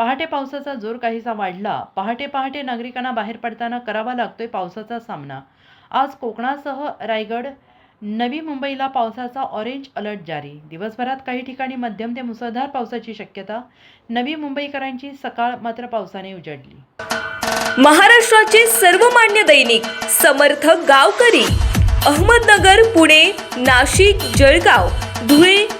पहाटे पावसाचा जोर काहीसा वाढला. पहाटे पहाटे नागरिकांना बाहेर पडताना करावा लागतोय पावसाचा सामना. आज कोकणासह रायगड नवी मुंबईला पावसाचा ऑरेंज अलर्ट जारी. दिवसभरात काही ठिकाणी मध्यम ते मुसळधार पावसाची शक्यता. नवी मुंबईकरांची सकाळ मात्र पावसाने उजडली. महाराष्ट्राचे सर्वमान्य दैनिक समर्थ गावकरी. अहमदनगर पुणे नाशिक जळगाव धुळे